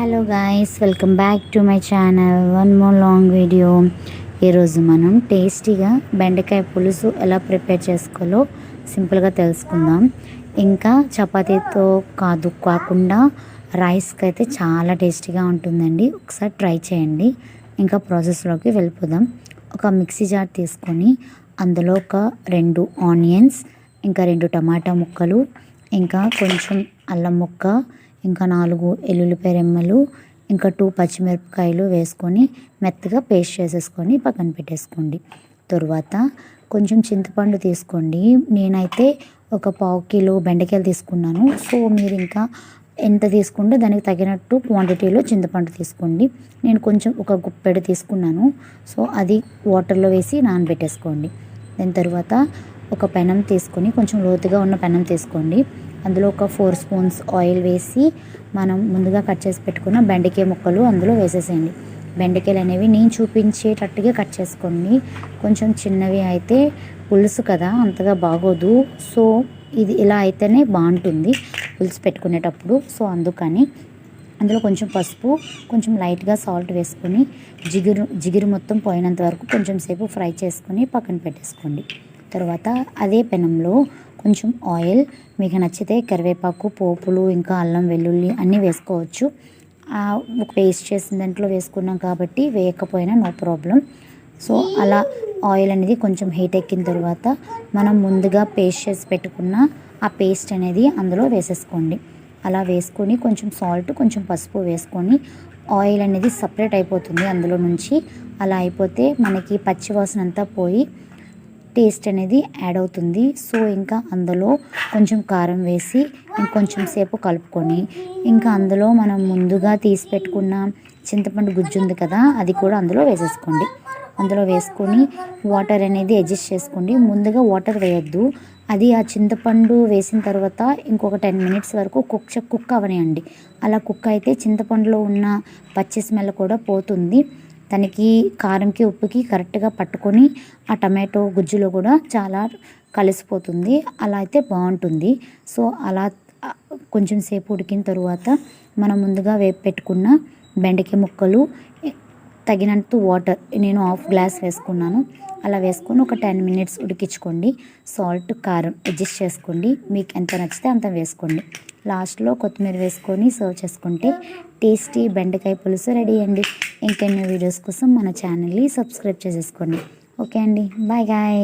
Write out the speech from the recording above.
Hello guys welcome back to my channel one more long video ఈరోజు మనం టేస్టీగా బెండకాయ పులుసు ఎలా ప్రిపేర్ చేసుకోవాలో సింపుల్గా తెలుసుకుందాం. ఇంకా చపాతీతో కాదు కాకుండా రైస్కి అయితే చాలా టేస్టీగా ఉంటుందండి. ఒకసారి ట్రై చేయండి. ఇంకా ప్రాసెస్లోకి వెళ్ళిపోదాం. ఒక మిక్సీ జార్ తీసుకొని అందులో ఒక రెండు ఆనియన్స్ ఇంకా రెండు టమాటా ముక్కలు ఇంకా కొంచెం అల్లం ముక్క ఇంకా నాలుగు ఎల్లుల్లిపాయ రెమ్మలు ఇంకా టూ పచ్చిమిరపకాయలు వేసుకొని మెత్తగా పేస్ట్ చేసేసుకొని పక్కన పెట్టేసుకోండి. తరువాత కొంచెం చింతపండు తీసుకోండి. నేనైతే ఒక పావు కిలో బెండకాయలు తీసుకున్నాను. సో మీరు ఇంకా ఎంత తీసుకుంటే దానికి తగినట్టు క్వాంటిటీలో చింతపండు తీసుకోండి. నేను కొంచెం ఒక గుప్పెడు తీసుకున్నాను. సో అది వాటర్లో వేసి నానబెట్టేసుకోండి. దాని తర్వాత ఒక పెనం తీసుకొని కొంచెం లోతుగా ఉన్న పెనం తీసుకోండి. అందులో ఒక ఫోర్ స్పూన్స్ ఆయిల్ వేసి మనం ముందుగా కట్ చేసి పెట్టుకున్న బెండకాయ ముక్కలు అందులో వేసేసేయండి. బెండకాయలు అనేవి నేను చూపించేటట్టుగా కట్ చేసుకోండి. కొంచెం చిన్నవి అయితే పులుసు కదా అంతగా బాగోదు. సో ఇది ఇలా అయితేనే బాగుంటుంది పులుసు పెట్టుకునేటప్పుడు. సో అందుకని అందులో కొంచెం పసుపు కొంచెం లైట్గా సాల్ట్ వేసుకొని జిగురు జిగురు మొత్తం పోయినంత వరకు కొంచెం సేపు ఫ్రై చేసుకొని పక్కన పెట్టేసుకోండి. తర్వాత అదే పెనంలో కొంచెం ఆయిల్ మీకు నచ్చితే కరివేపాకు పోపులు ఇంకా అల్లం వెల్లుల్లి అన్నీ వేసుకోవచ్చు. ఒక పేస్ట్ చేసిన దాంట్లో వేసుకున్నాం కాబట్టి వేయకపోయినా నో ప్రాబ్లం. సో అలా ఆయిల్ అనేది కొంచెం హీట్ ఎక్కిన తర్వాత మనం ముందుగా పేస్ట్ చేసి పెట్టుకున్న ఆ పేస్ట్ అనేది అందులో వేసేసుకోండి. అలా వేసుకొని కొంచెం సాల్ట్ కొంచెం పసుపు వేసుకొని ఆయిల్ అనేది సపరేట్ అయిపోతుంది అందులో నుంచి. అలా అయిపోతే మనకి పచ్చివాసన అంతా పోయి టేస్ట్ అనేది యాడ్ అవుతుంది. సో ఇంకా అందులో కొంచెం కారం వేసి ఇంకొంచెం సేపు కలుపుకొని ఇంకా అందులో మనం ముందుగా తీసి పెట్టుకున్న చింతపండు గుజ్జు ఉంది కదా అది కూడా అందులో వేసేసుకోండి. అందులో వేసుకొని వాటర్ అనేది అడ్జస్ట్ చేసుకోండి. ముందుగా వాటర్ వేయొద్దు. అది ఆ చింతపండు వేసిన తర్వాత ఇంకొక టెన్ మినిట్స్ వరకు కుక్ కుక్ అవనియండి. అలా కుక్ అయితే చింతపండులో ఉన్న పచ్చి స్మెల్ కూడా పోతుంది. దానికి కారంకి ఉప్పుకి కరెక్ట్గా పట్టుకొని ఆ టమాటో గుజ్జులో కూడా చాలా కలిసిపోతుంది. అలా అయితే బాగుంటుంది. సో అలా కొంచెం సేపు ఉడికిన తరువాత మనం ముందుగా వేపు పెట్టుకున్న బెండకాయ ముక్కలు తగినంత వాటర్ నేను హాఫ్ గ్లాస్ వేసుకున్నాను. అలా వేసుకొని ఒక టెన్ మినిట్స్ ఉడికించుకోండి. సాల్ట్ కారం అడ్జస్ట్ చేసుకోండి. మీకు ఎంత నచ్చితే అంత వేసుకోండి. లాస్ట్లో కొత్తిమీర వేసుకొని సర్వ్ చేసుకుంటే టేస్టీ బెండకాయ పులుసు రెడీ అండి. ఇంకెన్నో వీడియోస్ కోసం మన ఛానల్ని సబ్స్క్రైబ్ చేసేసుకోండి. ఓకే అండి. Bye guy.